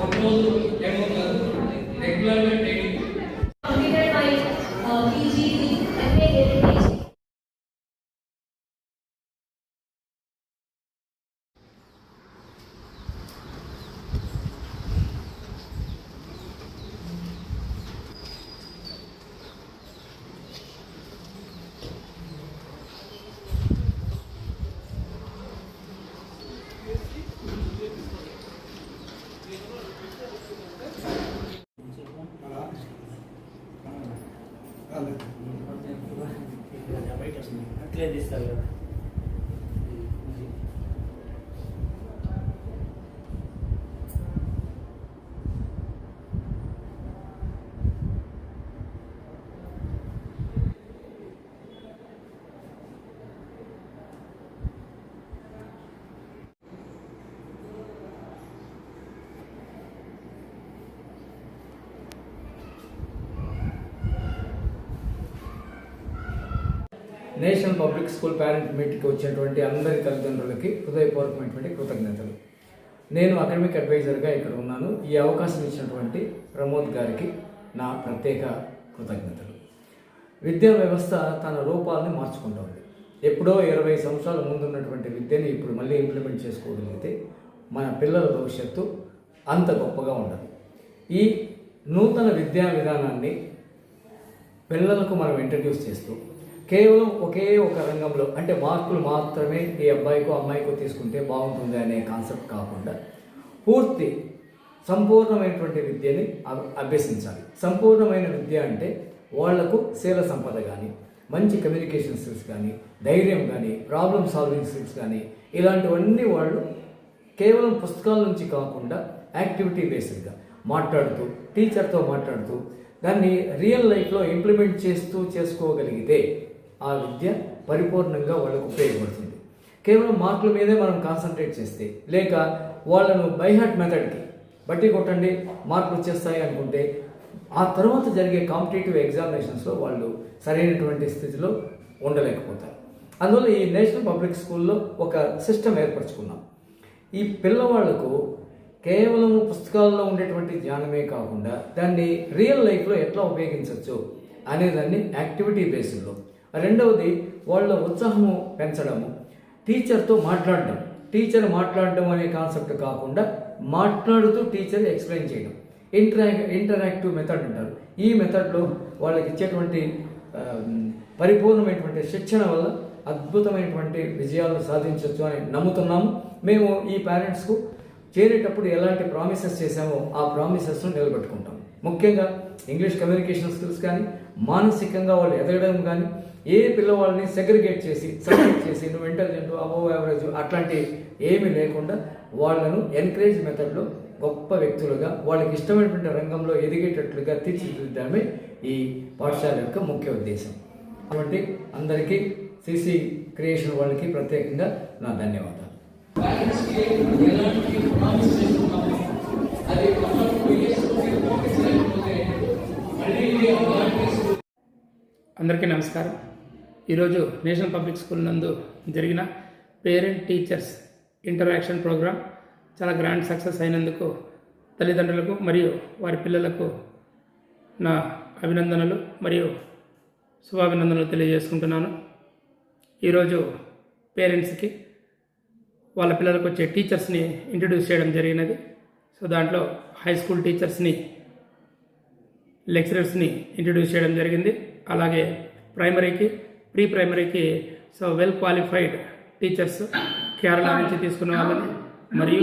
ఒక రోజు డెమో కాదు అట్లే తీస్తారు కదా నేషనల్ పబ్లిక్ స్కూల్ పేరెంట్ మీట్కి వచ్చినటువంటి అందరి తల్లిదండ్రులకి హృదయపూర్వకమైనటువంటి కృతజ్ఞతలు. నేను అకాడమిక్ అడ్వైజర్గా ఇక్కడ ఉన్నాను. ఈ అవకాశం ఇచ్చినటువంటి ప్రమోద్ గారికి నా ప్రత్యేక కృతజ్ఞతలు. విద్యా వ్యవస్థ తన రూపాలని మార్చుకుంటుంది ఎప్పుడో ఇరవై సంవత్సరాల ముందు ఉన్నటువంటి విద్యని ఇప్పుడు మళ్ళీ ఇంప్లిమెంట్ చేసుకోగలిగితే మన పిల్లల భవిష్యత్తు అంత గొప్పగా ఉండదు. ఈ నూతన విద్యా విధానాన్ని పిల్లలకు మనం ఇంట్రడ్యూస్ చేస్తూ కేవలం ఒకే ఒక రంగంలో అంటే మార్కులు మాత్రమే ఈ అబ్బాయికో అమ్మాయికో తీసుకుంటే బాగుంటుంది అనే కాన్సెప్ట్ కాకుండా పూర్తి సంపూర్ణమైనటువంటి విద్యని అభ్యసించాలి. సంపూర్ణమైన విద్య అంటే వాళ్ళకు శీల సంపద కానీ మంచి కమ్యూనికేషన్ స్కిల్స్ కానీ ధైర్యం కానీ ప్రాబ్లమ్ సాల్వింగ్ స్కిల్స్ కానీ ఇలాంటివన్నీ వాళ్ళు కేవలం పుస్తకాల నుంచి కాకుండా యాక్టివిటీ బేస్డ్గా మాట్లాడుతూ టీచర్తో మాట్లాడుతూ దాన్ని రియల్ లైఫ్లో ఇంప్లిమెంట్ చేస్తూ చేసుకోగలిగితే ఆ విద్య పరిపూర్ణంగా వాళ్ళకు ఉపయోగపడుతుంది. కేవలం మార్కుల మీదే మనం కాన్సన్ట్రేట్ చేస్తే లేక వాళ్ళను బైహార్ట్ మెథడ్కి బట్టి కొట్టండి మార్కులు వచ్చేస్తాయి అనుకుంటే ఆ తర్వాత జరిగే కాంపిటేటివ్ ఎగ్జామినేషన్స్లో వాళ్ళు సరైనటువంటి స్థితిలో ఉండలేకపోతారు. అందువల్ల ఈ నేషనల్ పబ్లిక్ స్కూల్లో ఒక సిస్టమ్ ఏర్పరచుకున్నాం. ఈ పిల్లవాళ్ళకు కేవలం పుస్తకాల్లో ఉండేటువంటి జ్ఞానమే కాకుండా దాన్ని రియల్ లైఫ్లో ఎట్లా ఉపయోగించవచ్చు అనేదాన్ని యాక్టివిటీ బేస్లో రెండవది వాళ్ళ ఉత్సాహము పెంచడము. టీచర్తో మాట్లాడడం. టీచర్ మాట్లాడడం అనే కాన్సెప్ట్ కాకుండా మాట్లాడుతూ టీచర్ ఎక్స్ప్లెయిన్ చేయడం. ఇంటరాక్ ఇంటరాక్టివ్ మెథడ్ అంటారు. ఈ మెథడ్లో వాళ్ళకి ఇచ్చేటువంటి పరిపూర్ణమైనటువంటి శిక్షణ వల్ల అద్భుతమైనటువంటి విజయాలను సాధించవచ్చు అని నమ్ముతున్నాము. మేము ఈ పేరెంట్స్కు చేరేటప్పుడు ఎలాంటి ప్రామిసెస్ చేశామో ఆ ప్రామిసెస్ను నిలబెట్టుకుంటాం. ముఖ్యంగా ఇంగ్లీష్ కమ్యూనికేషన్ స్కిల్స్ కానీ మానసికంగా వాళ్ళు ఎదగడం కానీ ఏ పిల్లవాళ్ళని సెగ్రిగేట్ చేసి సపరేట్ చేసి నువ్వు ఇంటెలిజెంట్ అబో యావరేజ్ అట్లాంటి ఏమీ లేకుండా వాళ్ళను ఎన్కరేజ్ మెథడ్లో గొప్ప వ్యక్తులుగా వాళ్ళకి ఇష్టమైనటువంటి రంగంలో ఎదిగేటట్లుగా తీర్చిదిద్దడమే ఈ పాఠశాల యొక్క ముఖ్య ఉద్దేశం. కాబట్టి అందరికీ సిసి క్రియేషన్ వాళ్ళకి ప్రత్యేకంగా నా ధన్యవాదాలు. అందరికీ నమస్కారం. ఈరోజు నేషనల్ పబ్లిక్ స్కూల్ నందు జరిగిన పేరెంట్ టీచర్స్ ఇంటరాక్షన్ ప్రోగ్రామ్ చాలా గ్రాండ్ సక్సెస్ అయినందుకు తల్లిదండ్రులకు మరియు వారి పిల్లలకు నా అభినందనలు మరియు శుభాభినందనలు తెలియజేసుకుంటున్నాను. ఈరోజు పేరెంట్స్కి వాళ్ళ పిల్లలకు వచ్చే టీచర్స్ని ఇంట్రడ్యూస్ చేయడం జరిగినది. సో దాంట్లో హై స్కూల్ టీచర్స్ని లెక్చరర్స్ని ఇంట్రడ్యూస్ చేయడం జరిగింది. అలాగే ప్రైమరీకి pre ప్రైమరీకి so well qualified teachers Kerala నుంచి తీసుకున్న వాళ్ళని మరియు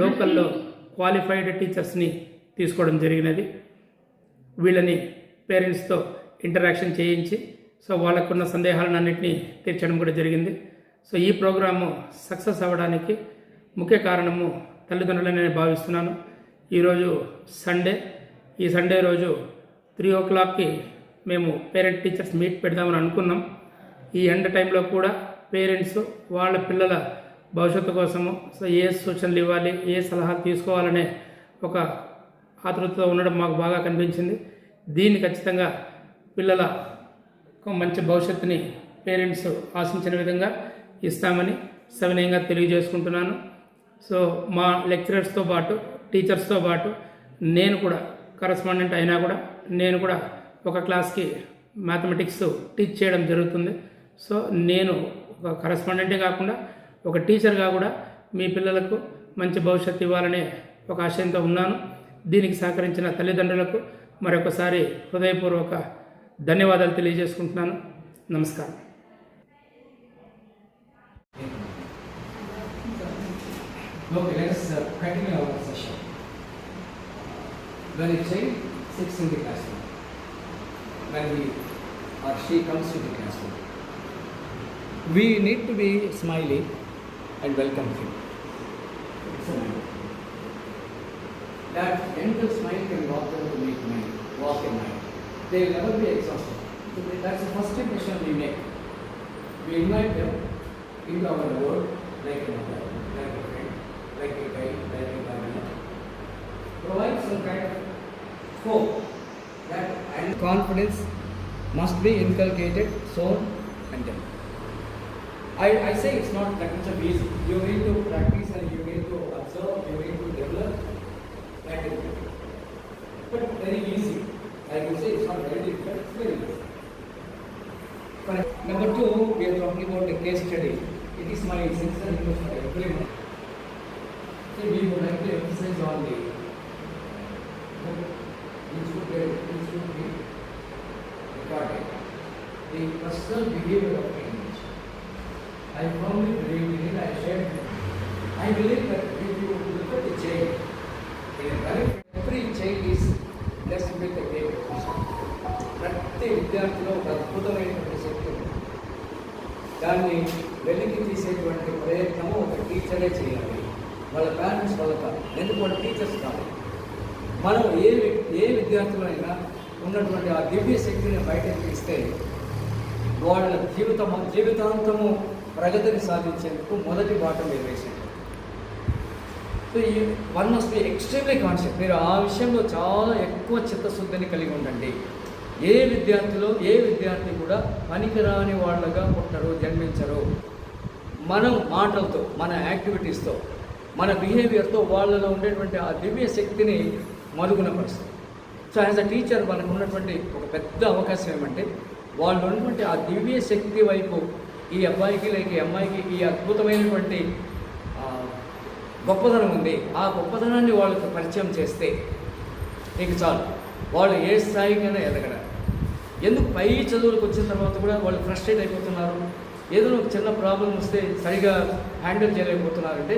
లోకల్లో క్వాలిఫైడ్ టీచర్స్ని తీసుకోవడం జరిగినది. వీళ్ళని పేరెంట్స్తో ఇంటరాక్షన్ చేయించి సో వాళ్ళకున్న సందేహాలను అన్నింటినీ తీర్చడం కూడా జరిగింది. సో ఈ ప్రోగ్రాము సక్సెస్ అవ్వడానికి ముఖ్య కారణము తల్లిదండ్రులని నేను భావిస్తున్నాను ఈరోజు సండే. ఈ సండే రోజు త్రీ ఓ క్లాక్కి మేము పేరెంట్ టీచర్స్ మీట్ పెడదామని అనుకున్నాం. ఈ ఎండ్ టైంలో కూడా పేరెంట్స్ వాళ్ళ పిల్లల భవిష్యత్తు కోసము సో ఏ సూచనలు ఇవ్వాలి ఏ సలహా తీసుకోవాలనే ఒక ఆతృతతో ఉండడం మాకు బాగా కనిపించింది. దీన్ని ఖచ్చితంగా పిల్లల మంచి భవిష్యత్తుని పేరెంట్స్ ఆశించిన విధంగా ఇస్తామని సవినయంగా తెలియజేసుకుంటున్నాను. సో మా లెక్చరర్స్తో పాటు టీచర్స్తో పాటు నేను కూడా కరస్పాండెంట్ అయినా కూడా నేను కూడా ఒక క్లాస్కి మ్యాథమెటిక్స్ టీచ్ చేయడం జరుగుతుంది. సో నేను ఒక కరస్పాండెంటే కాకుండా ఒక టీచర్గా కూడా మీ పిల్లలకు మంచి భవిష్యత్తు ఇవ్వాలనే ఒక ఆశయంతో ఉన్నాను. దీనికి సహకరించిన తల్లిదండ్రులకు మరొకసారి హృదయపూర్వక ధన్యవాదాలు తెలియజేసుకుంటున్నాను. నమస్కారం. Okay, let us uh, continue our session. When a child sits in the classroom, when he or she comes to the classroom, we need to be smiley and welcome him. That gentle smile can walk them to make mind, walk in mind. They will never be exhausted. So that's the first impression we make. We invite them into our world like a mother, like a friend, like a guide, like a guardian. Provide some kind of hope that and confidence must be inculcated, sown, and done. I, I say it's not that much of easy. You need to practice and you need to observe, you need to develop that is. But very easy. I will say it's not very difficult, it's very easy. Number two, we are talking about a case study. It is my request for everyone. So we would like to emphasize on the which would be, which would be recorded. The personal behavior of. I firmly believe in it, I shared it. I believe that if you look at the chain, every chain is blessed with a great position. ప్రతి విద్యార్థిలో ఒక అద్భుతమైనటువంటి శక్తి ఉంది. దాన్ని వెలికి తీసేటువంటి ప్రయత్నము ఒక టీచరే చేయాలి. వాళ్ళ పేరెంట్స్ వాళ్ళ కాదు. ఎందుకు? వాళ్ళ టీచర్స్ కాదు. మనం ఏ ఏ విద్యార్థులైనా ఉన్నటువంటి ఆ దివ్య శక్తిని బయటకు తీస్తే వాళ్ళ జీవితం జీవితాంతము ప్రగతిని సాధించేందుకు మొదటి పాఠం మీరు వేసింది సో ఈ one must be extremely conscious మీరు ఆ విషయంలో చాలా ఎక్కువ చిత్తశుద్ధిని కలిగి ఉండండి. ఏ విద్యార్థిలో ఏ విద్యార్థి కూడా పనికిరాని వాళ్ళగా పుట్టరు జన్మించరు. మనం మాటలతో మన యాక్టివిటీస్తో మన బిహేవియర్తో వాళ్ళలో ఉండేటువంటి ఆ దివ్య శక్తిని మరుగున పరుస్తుంది సో యాజ్ అ టీచర్ మనకు ఉన్నటువంటి ఒక పెద్ద అవకాశం ఏమంటే వాళ్ళు ఉన్నటువంటి ఆ దివ్య శక్తి వైపు ఈ అబ్బాయికి లేక ఈ అమ్మాయికి ఈ అద్భుతమైనటువంటి గొప్పదనం ఉంది. ఆ గొప్పదనాన్ని వాళ్ళకి పరిచయం చేస్తే నీకు చాలు. వాళ్ళు ఏ స్థాయికైనా ఎదగడం. ఎందుకు పై చదువులకు వచ్చిన తర్వాత కూడా వాళ్ళు ఫ్రస్ట్రేట్ అయిపోతున్నారు? ఏదైనా ఒక చిన్న ప్రాబ్లం వస్తే సరిగా హ్యాండిల్ చేయలేకపోతున్నారంటే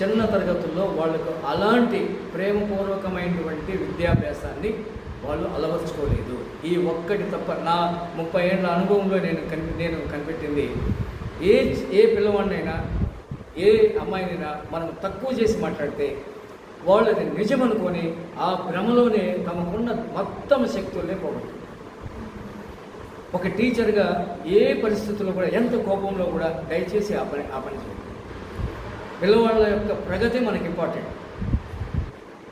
చిన్న తరగతుల్లో వాళ్ళకు అలాంటి ప్రేమపూర్వకమైనటువంటి విద్యాభ్యాసాన్ని వాళ్ళు అలవర్చుకోలేదు. ఈ ఒక్కటి తప్ప నా ముప్పై ఏళ్ళ అనుభవంలో నేను కనిపి నేను కనిపెట్టింది ఏ ఏ పిల్లవాడినైనా ఏ అమ్మాయినైనా మనం తక్కువ చేసి మాట్లాడితే వాళ్ళని నిజం అనుకొని ఆ భ్రమలోనే తమకున్న మొత్తం శక్తుల్నే పోగొట్టు ఒక టీచర్గా ఏ పరిస్థితుల్లో కూడా ఎంత కోపంలో కూడా దయచేసి ఆ పని ఆ పని చేయండి. పిల్లవాళ్ళ యొక్క ప్రగతి మనకి ఇంపార్టెంట్.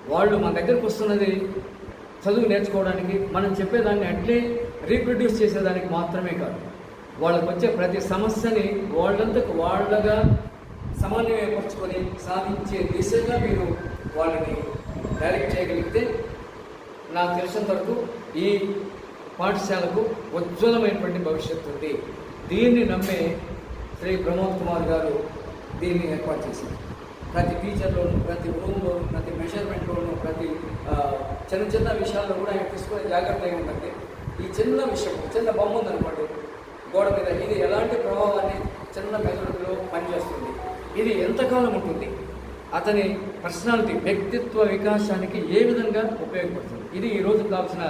వాళ్ళు మన దగ్గరకు వస్తున్నది చదువు నేర్చుకోవడానికి మనం చెప్పేదాన్ని అట్లే రీప్రొడ్యూస్ చేసేదానికి మాత్రమే కాదు. వాళ్ళకు వచ్చే ప్రతి సమస్యని వాళ్ళంతకు వాళ్ళగా సమన్వయపరుచుకొని సాధించే దిశగా మీరు వాళ్ళని డైరెక్ట్ చేయగలిగితే నాకు తెలిసినంత వరకు ఈ పాఠశాలకు ఉజ్వలమైనటువంటి భవిష్యత్తు ఉంది. దీన్ని నమ్మే శ్రీ ప్రమోద్ కుమార్ గారు దీన్ని ఏర్పాటు చేశారు. ప్రతి టీచర్లోను ప్రతి రూమ్లోను ప్రతి మెజర్మెంట్లోను ప్రతి చిన్న చిన్న విషయాల్లో కూడా ఆయన తీసుకునే జాగ్రత్త ఏముందంటే ఈ చిన్న విషయం చిన్న బొమ్మ ఉందనుకోండి గోడ మీద ఇది ఎలాంటి ప్రభావాన్ని చిన్న మెజర్మెంట్లో పనిచేస్తుంది? ఇది ఎంతకాలం ఉంటుంది? అతని పర్సనాలిటీ వ్యక్తిత్వ వికాసానికి ఏ విధంగా ఉపయోగపడుతుంది? ఇది ఈ రోజు కావాల్సిన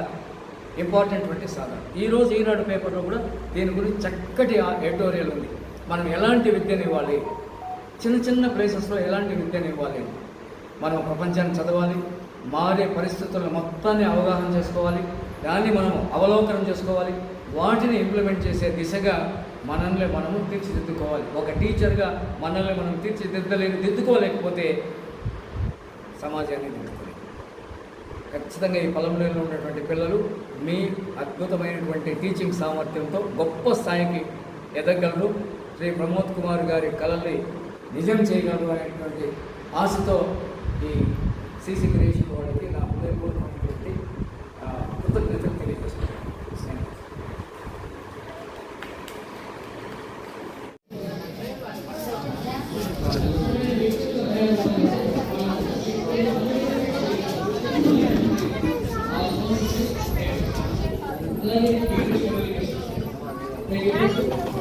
ఇంపార్టెంట్ వంటి సాధన. ఈ రోజు ఈనాడు పేపర్లో కూడా దీని గురించి చక్కటి ఎడిటోరియల్ ఉంది. మనం ఎలాంటి విద్యను ఇవ్వాలి? చిన్న చిన్న ప్లేసెస్లో ఎలాంటి విద్యను ఇవ్వాలి? మనం ప్రపంచాన్ని చదవాలి మారే పరిస్థితులను మొత్తాన్ని అవగాహన చేసుకోవాలి దాన్ని మనం అవలోకనం చేసుకోవాలి వాటిని ఇంప్లిమెంట్ చేసే దిశగా మనల్ని మనము తీర్చిదిద్దుకోవాలి. ఒక టీచర్గా మనల్ని మనం తీర్చిదిద్దలేని దిద్దుకోలేకపోతే సమాజాన్ని దిద్దుకోలేదు. ఖచ్చితంగా ఈ పొలంలో ఉన్నటువంటి పిల్లలు మీ అద్భుతమైనటువంటి టీచింగ్ సామర్థ్యంతో గొప్ప స్థాయికి ఎదగలరు శ్రీ ప్రమోద్ కుమార్ గారి కళల్ని నిజం చేయగలరు అనేటువంటి ఆశతో ఈ సీసీ క్రియేషన్ వాళ్ళకి నా హృదయపూర్వకమైనటువంటి కృతజ్ఞతలు తెలియజేస్తున్నాను Thank you.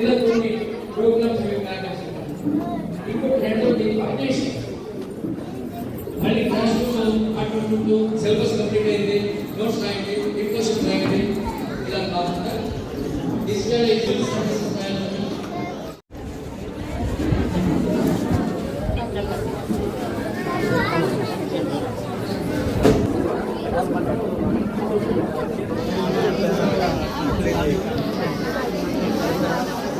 ఇలా సిలబస్ కంప్లీట్ అయింది నోట్స్ రాయండి రాయండి ఇలా కాకుండా